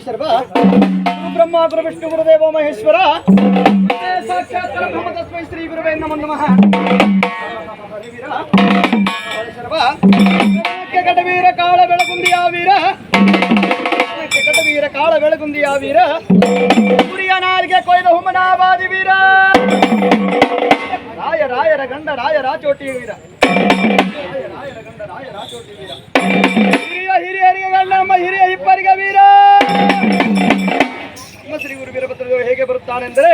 ಶರ್ವ ಗುರು ಬ್ರಹ್ಮ ಗುರು ವಿಷ್ಣು ಗುರುದೇವ ಮಹೇಶ್ವರ ಮತ್ತೆ ಸಾಕ್ಷಾತ್ ಬ್ರಹ್ಮ ತಸ್ಮೈ ಶ್ರೀ ಗುರುವೇ ನಮೋ ನಮಃ ಹರಿವೀರ, ಶರ್ವ ಗಗನಕ್ಕೆ ಗಡವೀರ ಕಾಳ ಬೆಳಗುಂದಿಯ ವೀರ ಗಗನಕ್ಕೆ ಗಡವೀರ ಕಾಳ ಬೆಳಗುಂದಿಯ ವೀರ ಗುರಿಯ ನಾರಿಗೆ ಕೊಯ್ದ ಹುಮನಾಬಾದಿ ವೀರ ರಾಯ ರಾಯರ ಗಂಡ ರಾಯ ರಾಚೋಟಿ ವೀರ ರಾಯ ರಾಯರ ಗಂಡ ರಾಯ ರಾಚೋಟಿ ವೀರ ಹಿರಿಯ ಹಿರಿಯರಿಗೆ ನಮ್ಮ ಹಿರಿಯ ಇಬ್ಬರಿಗೆ ವೀರ. ನಮ್ಮ ಶ್ರೀ ಗುರು ವೀರಭದ್ರದೇವರು ಹೇಗೆ ಬರುತ್ತಾನೆಂದರೆ,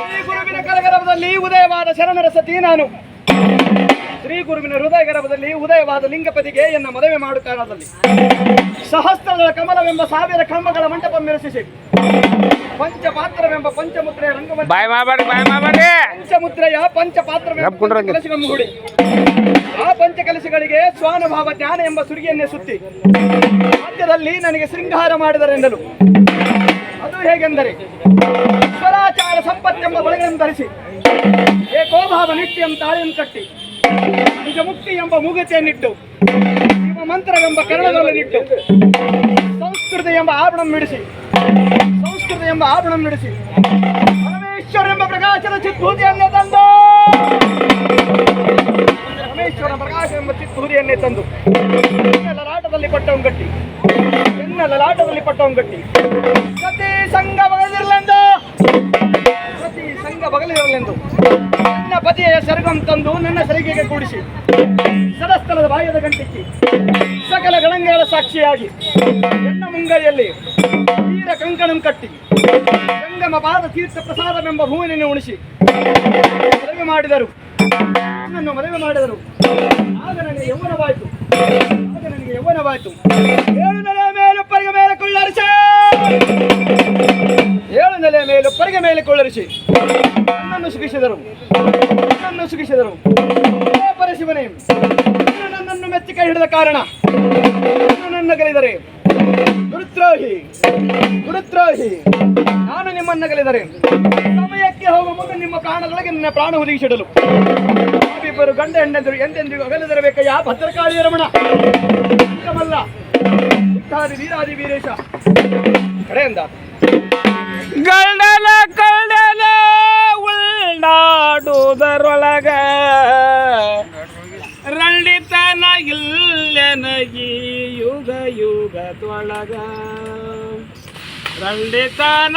ಶ್ರೀ ಗುರುವಿನ ಕರಗರಭದಲ್ಲಿ ಉದಯವಾದ ಶರಣರ ಸತಿ ನಾನು. ಶ್ರೀ ಗುರುವಿನ ಹೃದಯ ಗರಭದಲ್ಲಿ ಉದಯವಾದ ಲಿಂಗಪತಿಗೆ ಎನ್ನ ಮದುವೆ ಮಾಡು ಕಾಲದಲ್ಲಿ ಸಹಸ್ರದ ಕಮಲವೆಂಬ ಸಾವಿರ ಕಂಬಗಳ ಮಂಟಪ ಮೆರೆಸಿಸಿ ಪಂಚಪಾತ್ರವೆಂಬ ಪಂಚಮುದ್ರೆಯ ರಂಗಮಂದಿರ ಬಾಯ್ ಮಾಡಬೇಡಿ ಬಾಯ್ ಮಾಡಬೇಡಿ ಪಂಚಮುದ್ರೆಯ ಪಂಚಪಾತ್ರವೆಂಬ ಹೂಡಿ ಆ ಪಂಚ ಕೆಲಸಗಳಿಗೆ ಸ್ವಾನುಭಾವ ಜ್ಞಾನ ಎಂಬ ಸುರಿಯನ್ನೇ ಸುತ್ತಿ. ಮಧ್ಯದಲ್ಲಿ ನನಗೆ ಶೃಂಗಾರ ಮಾಡಿದರೆಂದಲು. ಅದು ಹೇಗೆಂದರೆ ಸ್ವರಾಚಾರ ಸಂಪತ್ತೆಂಬ ಬಳೆಗಳನ್ನು ಧರಿಸಿ ಏಕೋಭಾವ ನಿತ್ಯಂ ತಾಳಿಯನ್ನು ಕಟ್ಟಿ ನಿಜ ಮುಕ್ತಿ ಎಂಬ ಮೂಗತೆಯನ್ನಿಟ್ಟು ಶಿವ ಮಂತ್ರವೆಂಬ ಕರಣಗಳನ್ನಿಟ್ಟು ಸಂಸ್ಕೃತಿ ಎಂಬ ಆಭರಣ ಮಿಡಿಸಿ. ಸಂಸ್ಕೃತ ಎಂಬ ಆಭರಣ ಮಿಡಿಸಿ. ಪರಮೇಶ್ವರ ಎಂಬ ಪ್ರಕಾಶದ ಚಿತ್ಭೂತಿಯನ್ನೇ ತಂದು. ಪರಮೇಶ್ವರ ಪ್ರಕಾಶ ಎಂಬ ಚಿತ್ಭೂತಿಯನ್ನೇ ತಂದು. ಲಲಾಟದಲ್ಲಿ ಪಟ್ಟವನ್ ಗಟ್ಟಿ. ಎನ್ನ ಲಲಾಟದಲ್ಲಿ ಪಟ್ಟವನ್ ಗಟ್ಟಿ. ಸತಿ ಸಂಘ ಬಗಲಿರಲೆಂದು. ಸತಿ ಸಂಘ ಬಗಲಿರಲೆಂದು. ನನ್ನ ಪತಿಯ ಸರಗಂ ತಂದು ನನ್ನ ಸರಿಗೆಗೆ ಕೂಡಿಸಿ. ಸರಸ್ಥಳದ ಬಾಯದ ಗಂಟಿಕ್ಕಿ, ಸಕಲ ಗಣಂಗಳ ಸಾಕ್ಷಿಯಾಗಿ ಎನ್ನ ಮುಂಗೈಯಲ್ಲಿ ವೀರ ಕಂಕಣಂ ಕಟ್ಟಿ, ಗಂಗಮ ಪಾದ ತೀರ್ಥ ಪ್ರಸಾದವೆಂಬ ಭೂಮಿಯನ್ನು ಉಣಿಸಿ ಮದುವೆ ಮಾಡಿದರು. ನನ್ನನ್ನು ಮದುವೆ ಮಾಡಿದರು. ಆಗ ನನಗೆ ಯೌವನವಾಯಿತು. ಆಗ ನನಗೆ ಯೌವನವಾಯಿತು. ಏಳು ನೆಲೆಯ ಮೇಲೆ ಮೇಲೆ ಕೊಳ್ಳರಿಸಿ! ಏಳು ನೆಲೆಯ ಮೇಲೆ ಪರಿಗೆ ಮೇಲೆ ಕೊಳ್ಳರಿಸಿ! ನನ್ನನ್ನು ಸುಖಿಸಿದರು ನನ್ನನ್ನು ಸುಖಿಸಿದರು ಹೇ ಪರಶಿವನೇ ನನ್ನನ್ನು ಮೆಚ್ಚಿ ಕೈ ಹಿಡಿದ ಕಾರಣ ನನ್ನನ್ನು ನನ್ನ ಗೆಲಿದರೆ ಗುರುದ್ರೋಹಿ ಗುರುದ್ರೋಹಿ, ನಾನು ನಿಮ್ಮನ್ನ ಕಲಿದರೆ ಸಮಯಕ್ಕೆ ಹೋಗುವ ಮುಂದೆ ನಿಮ್ಮ ಪ್ರಾಣದೊಳಗೆ ನಿನ್ನ ಪ್ರಾಣ ಹುದುಗಿಸಿಡಲು. ಇಬ್ಬರು ಗಂಡ ಹೆಣ್ಣೆಂದರು ಎಂದೆಂದಿಗೂ ಅಗಲದಿರಬೇಕಯ್ಯ, ಭದ್ರಕಾಳಿ ರಮಣ. ಉತ್ತಾದಿ ವೀರಾದಿ ವೀರೇಶ. ಕಡೆಯಿಂದ. ಗಲ್ಡಲ ಯುಗದೊಳಗ ರಂಡಿತನ